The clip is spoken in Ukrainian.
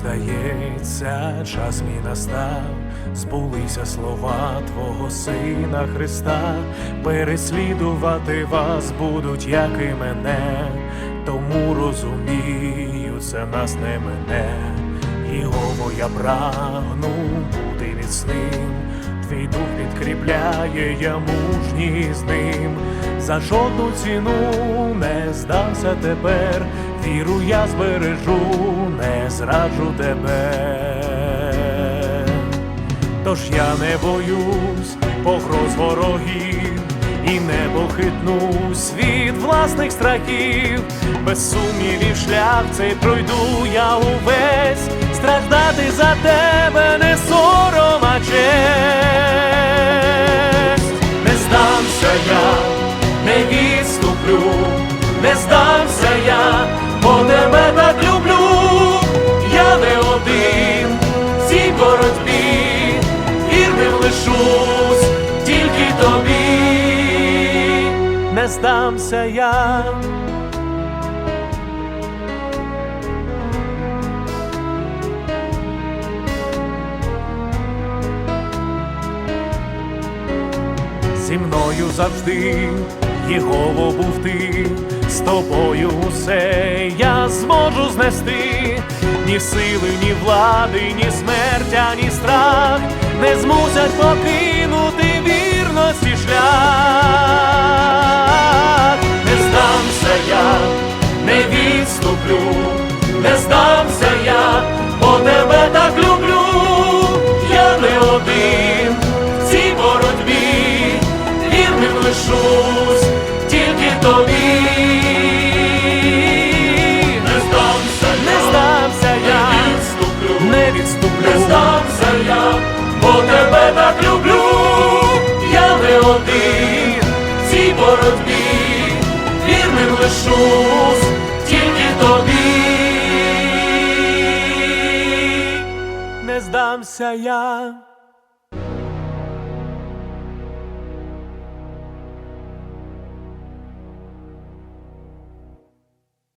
здається, час мій настав, збулися слова Твого Сина Христа, переслідувати вас будуть, як і мене, тому розумію, це нас не мене. Його я прагну бути міцним, твій дух підкріпляє, я мужній з ним. За жодну ціну не здамся тепер, віру я збережу, зраджу тебе. Тож я не боюсь погроз ворогів і не похитнусь від власних страхів, без сумнівів шлях цей пройду я увесь, страждати за тебе не сором, а честь. Вірним лишусь тільки тобі, не здамся я. Зі мною завжди Єгово був ти, з тобою усе я зможу знести, ні сили, ні влади, ні смерть, ані страх не змусять покинути вірності шлях. Не здамся я, не відступлю, не здамся я, бо тебе так люблю, я не один в цій боротьбі, вірним лишусь тільки тобі. Бо тебе так люблю, Я не один в цій боротьбі, вірним лишусь тільки тобі. не здамся я.